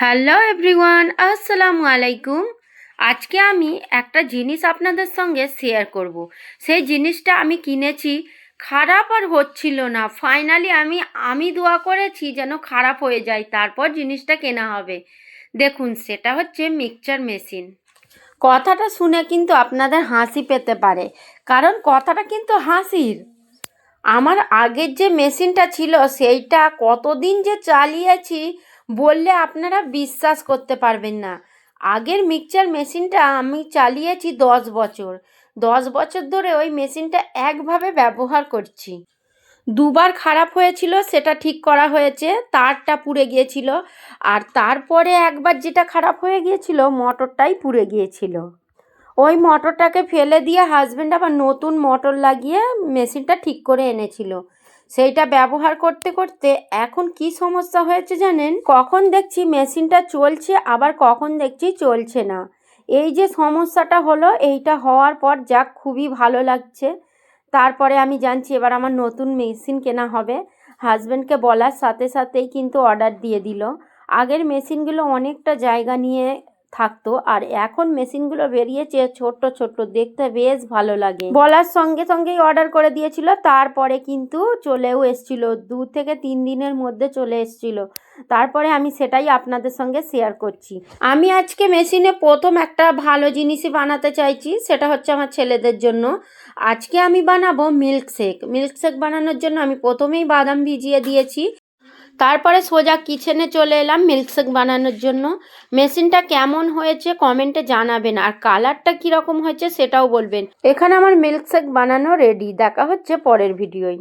Hello everyone, আসসালামু আলাইকুম। আজকে আমি একটা জিনিস আপনাদের সঙ্গে শেয়ার করব। সেই জিনিসটা আমি কিনেছি, খারাপ আর হচ্ছিল না। ফাইনালি আমি আমি দোয়া করেছি যেন খারাপ হয়ে যায়, তারপর জিনিসটা কেনা হবে। দেখুন, সেটা হচ্ছে মিক্সচার মেশিন। কথাটা শুনে কিন্তু আপনাদের হাসি পেতে পারে, কারণ কথাটা কিন্তু হাসির। আমার আগের যে মেশিনটা ছিল, সেইটা কতদিন যে চালিয়েছি বললে আপনারা বিশ্বাস করতে পারবেন না। আগের মিক্সচার মেশিনটা আমি চালিয়েছি দশ বছর। দশ বছর ধরে ওই মেশিনটা একভাবে ব্যবহার করছি। দুবার খারাপ হয়েছিল, সেটা ঠিক করা হয়েছে, তারটা পুড়ে গিয়েছিল। আর তারপরে একবার যেটা খারাপ হয়ে গিয়েছিল, মোটরটাই পুড়ে গিয়েছিল। ওই মোটরটাকে ফেলে দিয়ে হাজব্যান্ড আবার নতুন মোটর লাগিয়ে মেশিনটা ঠিক করে এনেছিল। সেইটা ব্যবহার করতে করতে এখন কি সমস্যা হয়েছে জানেন? কখন দেখছি মেশিনটা চলছে, আবার কখন দেখছি চলছে না। এই যে সমস্যাটা হলো, এইটা হওয়ার পর যাক, খুবই ভালো লাগছে। তারপরে আমি জানছি এবার আমার নতুন মেশিন কেনা হবে। হাজব্যান্ডকে বলার সাথে সাথেই কিন্তু অর্ডার দিয়ে দিল। আগের মেশিনগুলো অনেকটা জায়গা নিয়ে থাকতো। আর এখন মেশিনগুলো বেরিয়েছে ছোট্ট ছোট্ট, দেখতে বেশ ভালো লাগে। বলার সঙ্গে সঙ্গেই অর্ডার করে দিয়েছিল, তারপরে কিন্তু চলেও এসছিল, দু থেকে তিন দিনের মধ্যে চলে এসছিল। তারপরে আমি সেটাই আপনাদের সঙ্গে শেয়ার করছি। আমি আজকে মেশিনে প্রথম একটা ভালো জিনিসই বানাতে চাইছি, সেটা হচ্ছে আমার ছেলেদের জন্য। আজকে আমি বানাবো মিল্কশেক মিল্কশেক বানানোর জন্য আমি প্রথমেই বাদাম ভিজিয়ে দিয়েছি। তারপরে সোজা কিচেনে চলে এলাম মিল্কশেক বানানোর জন্য। মেশিনটা কেমন হয়েছে কমেন্টে জানাবেন, আর কালারটা কীরকম হয়েছে সেটাও বলবেন। এখানে আমার মিল্কশেক বানানো রেডি দেখা হচ্ছে পরের ভিডিওয়